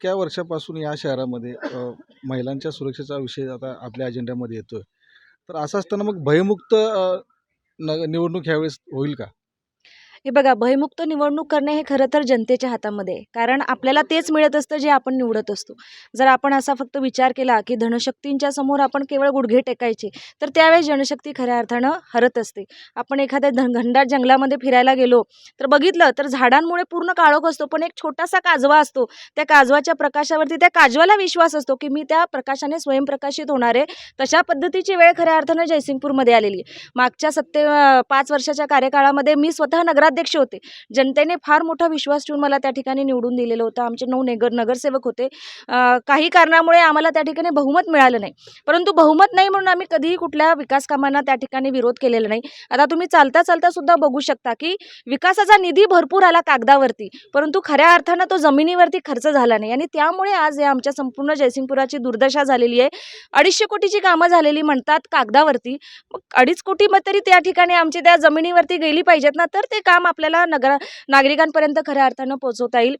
इतक्या वर्षापासून या शहरामध्ये महिलांच्या सुरक्षेचा विषय आता आपल्या अजेंड्यामध्ये येतोय. तर असं असताना मग भयमुक्त न निवडणूक ह्यावेळेस होईल का? हे बघा भयमुक्त निवडणूक करणे हे खरं तर जनतेच्या हातामध्ये कारण आपल्याला तेच मिळत असतं जे आपण निवडत असतो. जर आपण असा फक्त विचार केला की धनशक्तींच्या समोर आपण केवळ गुडघे टेकायचे तर त्यावेळेस जनशक्ती खऱ्या अर्थानं हरत असते. आपण एखाद्या धन घनदाट जंगलामध्ये फिरायला गेलो तर बघितलं तर झाडांमुळे पूर्ण काळोख असतो पण एक छोटासा काजवा असतो. त्या काजवाच्या प्रकाशावरती त्या काजवाला विश्वास असतो की मी त्या प्रकाशाने स्वयंप्रकाशित होणार आहे. तशा पद्धतीची वेळ खऱ्या अर्थानं जयसिंगपूरमध्ये आलेली मागच्या सत्ते पाच वर्षाच्या कार्यकाळामध्ये मी स्वतः नगराध्यक्ष होते. जनतेने फार मोठा विश्वास ठेवून मला त्या ठिकाणी निवडून दिलेलं होतं. आमचे नऊ नगर नगरसेवक होते. काही कारणामुळे आम्हाला त्या ठिकाणी बहुमत मिळालं नाही. परंतु बहुमत नाही म्हणून आम्ही कधीही कुठल्या विकास कामांना त्या ठिकाणी विरोध केलेला नाही. आता तुम्ही चालता चालता सुद्धा बघू शकता की विकासाचा निधी भरपूर आला कागदावरती. परंतु खऱ्या अर्थानं तो जमिनीवरती खर्च झाला नाही. आणि त्यामुळे आज या आमच्या संपूर्ण जयसिंगपुराची दुर्दशा झालेली आहे. अडीचशे कोटीची कामं झालेली म्हणतात कागदावरती. मग अडीच कोटी मग तरी त्या ठिकाणी आमची त्या जमिनीवरती गेली पाहिजेत ना? तर ते काम आपल्याला नगर नागरिकांपर्यंत खऱ्या अर्थानं पोहोचवता येईल.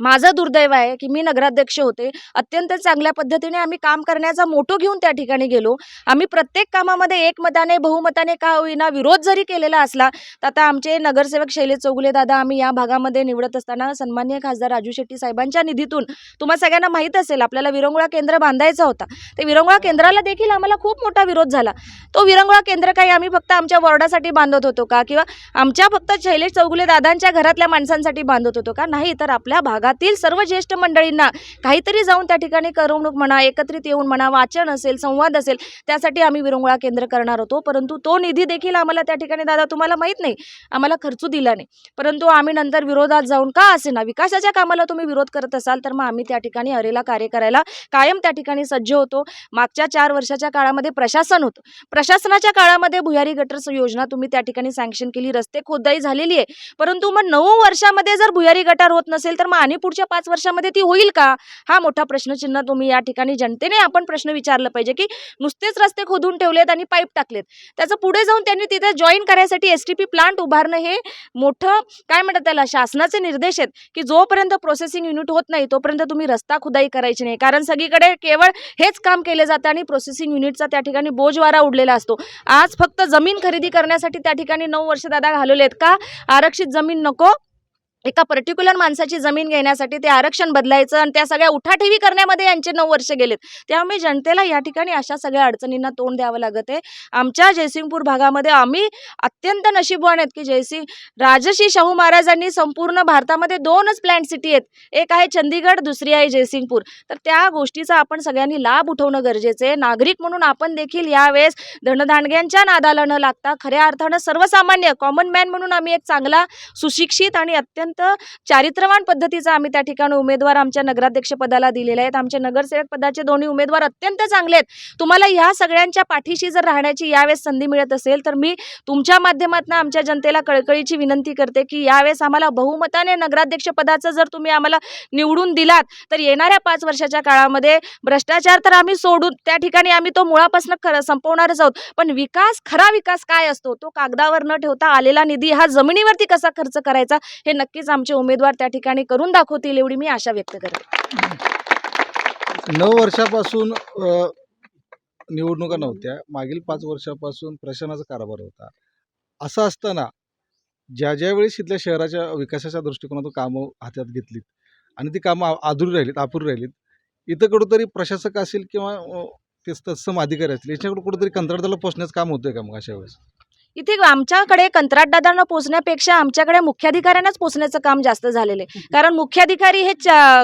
माझं दुर्दैव आहे की मी नगराध्यक्ष होते. अत्यंत चांगल्या पद्धतीने आम्ही काम करण्याचा मोठो घेऊन त्या ठिकाणी गेलो. आम्ही प्रत्येक कामामध्ये एकमताने बहुमताने का होईना विरोध जरी केलेला असला तर आता आमचे नगरसेवक शैलेश चौगुले दादा आम्ही या भागामध्ये निवडत असताना सन्मान्य खासदार राजू शेट्टी साहेबांच्या निधीतून तुम्हाला सगळ्यांना माहीत असेल आपल्याला विरंगुळा केंद्र बांधायचा होता. ते विरंगुळा केंद्राला देखील आम्हाला खूप मोठा विरोध झाला. तो विरंगुळा केंद्र काही आम्ही फक्त आमच्या वॉर्डासाठी बांधत होतो का? किंवा आमच्या फक्त शैलेश चौगुले दादांच्या घरातल्या माणसांसाठी बांधत होतो का? नाही तर आपल्या भागात भागातील सर्व ज्येष्ठ मंडळींना काहीतरी जाऊन त्या ठिकाणी करमणूक म्हणा एकत्रित येऊन म्हणा वाचन असेल संवाद असेल त्यासाठी आम्ही विरंगुळा केंद्र करणार होतो. परंतु तो निधी देखील आम्हाला त्या ठिकाणी दादा तुम्हाला माहीत नाही. आम्हाला खर्चू दिला नाही. परंतु आम्ही नंतर विरोधात जाऊन का असे ना? विकासाच्या कामाला तुम्ही विरोध करत असाल तर मग आम्ही त्या ठिकाणी अरेला कार्य करायला कायम त्या ठिकाणी सज्ज होतो. मागच्या चार वर्षाच्या काळामध्ये प्रशासन होतं. प्रशासनाच्या काळामध्ये भुयारी गटर योजना तुम्ही त्या ठिकाणी सँक्शन केली रस्ते खोदाई झालेली आहे. परंतु मग नऊ वर्षामध्ये जर भुयारी गटार होत नसेल तर मग आणि पुढच्या पाच वर्षामध्ये ती होईल का? हा मोठा प्रश्नचिन्ह तुम्ही या ठिकाणी जनतेने आपण प्रश्न विचारला पाहिजे की नुसतेच रस्ते खोदून ठेवलेत आणि पाईप टाकलेत. त्याचं पुढे जाऊन त्यांनी तिथे जॉईन करायसाठी एस टी पी प्लांट उभारणं हे मोठं काय म्हणतात त्याला शासनाचे निर्देश आहेत की जोपर्यंत प्रोसेसिंग युनिट होत नाही तोपर्यंत तुम्ही रस्ता खुदाई करायची नाही. कारण सगळीकडे केवळ हेच काम केले जातं आणि प्रोसेसिंग युनिटचा त्या ठिकाणी बोजवारा उडलेला असतो. आज फक्त जमीन खरेदी करण्यासाठी त्या ठिकाणी नऊ वर्ष दादा घालवले आहेत का? आरक्षित जमीन नको. एका पर्टिक्युलर माणसाची जमीन घेण्यासाठी ते आरक्षण बदलायचं आणि त्या सगळ्या उठाठेवी करण्यामध्ये यांचे नऊ वर्ष गेलेत. त्यामुळे जनतेला या ठिकाणी अशा सगळ्या अडचणींना तोंड द्यावं लागत आहे. आमच्या जयसिंगपूर भागामध्ये आम्ही अत्यंत नशीबवान आहेत की जयसिंग राजश्री शाहू महाराजांनी संपूर्ण भारतामध्ये दोनच प्लॅन्ट सिटी आहेत. एक आहे चंदीगड दुसरी आहे जयसिंगपूर. तर त्या गोष्टीचा आपण सगळ्यांनी लाभ उठवणं गरजेचं आहे. नागरिक म्हणून आपण देखील यावेळेस धनधानग्यांच्या नादाला न लागता खऱ्या अर्थानं सर्वसामान्य कॉमन मॅन म्हणून आम्ही एक चांगला सुशिक्षित आणि अत्यंत चारित्र्यवान पद्धतीचा आम्ही त्या ठिकाणी उमेदवार आमच्या नगराध्यक्ष पदाला दिलेले आहेत. आमच्या नगरसेवक पदाचे दोन्ही उमेदवार अत्यंत चांगले आहेत. तुम्हाला ह्या सगळ्यांच्या पाठीशी जर राहण्याची यावेळेस संधी मिळत असेल तर मी तुमच्या माध्यमातून आमच्या जनतेला कळकळीची विनंती करते की यावेळेस आम्हाला बहुमताने नगराध्यक्ष पदाचं जर तुम्ही आम्हाला निवडून दिलात तर येणाऱ्या पाच वर्षाच्या काळामध्ये भ्रष्टाचार तर आम्ही सोडून त्या ठिकाणी आम्ही तो मुळापासून खरं संपवणारच आहोत. पण विकास खरा विकास काय असतो? तो कागदावर न ठेवता आलेला निधी हा जमिनीवरती कसा खर्च करायचा? हे नक्की नक्कीच आमचे उमेदवार त्या ठिकाणी करून दाखवतील एवढी मी आशा व्यक्त करते. नऊ वर्षापासून निवडणुका नव्हत्या. मागील पाच वर्षापासून प्रशासनाचा कारभार होता. असं असताना ज्या ज्या वेळेस इथल्या शहराच्या विकासाच्या दृष्टिकोनातून कामं हातात घेतलीत आणि ती कामं आ- अधुरी राहिलीत अपुरी राहिलीत इथं कुठंतरी प्रशासक असेल किंवा अ, तत्सम अधिकारी असतील याच्याकडे कुठंतरी कंत्राटदाला पोचण्याचं काम होतंय का मग अशा वेळेस? इथे आमच्याकडे कंत्राटदारांना पोचण्यापेक्षा आमच्याकडे मुख्याधिकाऱ्यांनाच पोचण्याचं काम जास्त झालेलं आहे. कारण मुख्याधिकारी हे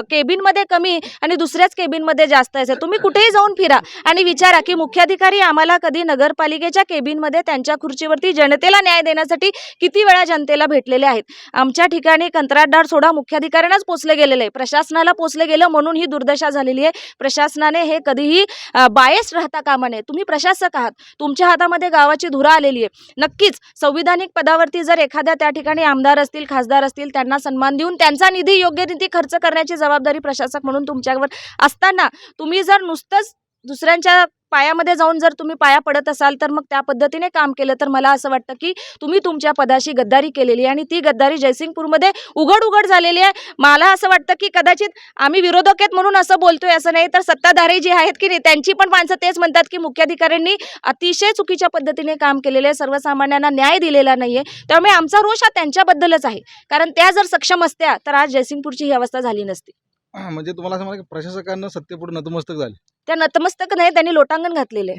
केबिनमध्ये कमी आणि दुसऱ्याच केबिनमध्ये जास्त असेल तुम्ही कुठेही जाऊन फिरा आणि विचारा की मुख्याधिकारी आम्हाला कधी नगरपालिकेच्या केबिनमध्ये त्यांच्या खुर्चीवरती जनतेला न्याय देण्यासाठी किती वेळा जनतेला भेटलेले आहेत. आमच्या ठिकाणी कंत्राटदार सोडा मुख्याधिकाऱ्यांनाच पोचले गेलेले आहे. प्रशासनाला पोचले गेलं म्हणून ही दुर्दशा झालेली आहे. प्रशासनाने हे कधीही बायस राहता कामा नये. तुम्ही प्रशासक आहात. तुमच्या हातामध्ये गावाची धुरा आलेली आहे. नक्कीच संविधानिक पदावरती जर एखाद्या त्या ठिकाणी आमदार असतील खासदार असतील त्यांना सन्मान देऊन त्यांचा निधी योग्य रीती खर्च करण्याची जबाबदारी प्रशासक म्हणून तुमच्यावर असताना तुम्ही जर नुसतंच दुसऱ्यांच्या पायामध्ये जाऊन जर तुम्ही पाया पडत असाल तर मग त्या पद्धतीने काम केलं. तर मला असं वाटतं की तुम्ही तुमच्या पदाशी गद्दारी केलेली आहे आणि ती गद्दारी जयसिंगपूरमध्ये उघड उघड झालेली आहे. मला असं वाटतं की कदाचित आम्ही विरोधक आहेत म्हणून असं बोलतोय असं नाही तर सत्ताधारी जी आहेत की नाही त्यांची पण माणसं तेच म्हणतात की मुख्याधिकाऱ्यांनी अतिशय चुकीच्या पद्धतीने काम केलेलं आहे. सर्वसामान्यांना न्याय दिलेला नाहीये. त्यामुळे आमचा रोष हा त्यांच्याबद्दलच आहे. कारण त्या जर सक्षम असत्या तर आज जयसिंगपूरची ही अवस्था झाली नसती. म्हणजे तुम्हाला असं म्हणा की प्रशासकांना सत्तेपुढे नतमस्तक झाले. त्या नतमस्तक नाही त्यांनी लोटांगण घातलेले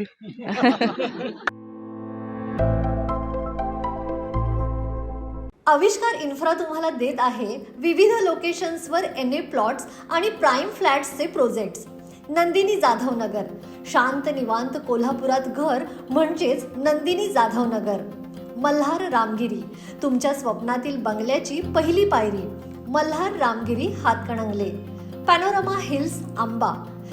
आविष्कार इन्फ्रा तुम्हाला देत आहे विविध लोकेशन्सवर एन ए प्लॉट्स आणि प्राईम फ्लॅट्सचे प्रोजेक्ट्स. नंदिनी जाधव नगर शांत निवांत कोल्हापुरात घर म्हणजेच नंदिनी जाधव नगर मल्हार रामगिरी. तुमच्या स्वप्नातील बंगल्याची पहिली पायरी. Malhar Ramgiri Hatkanangale. Panorama hills Amba.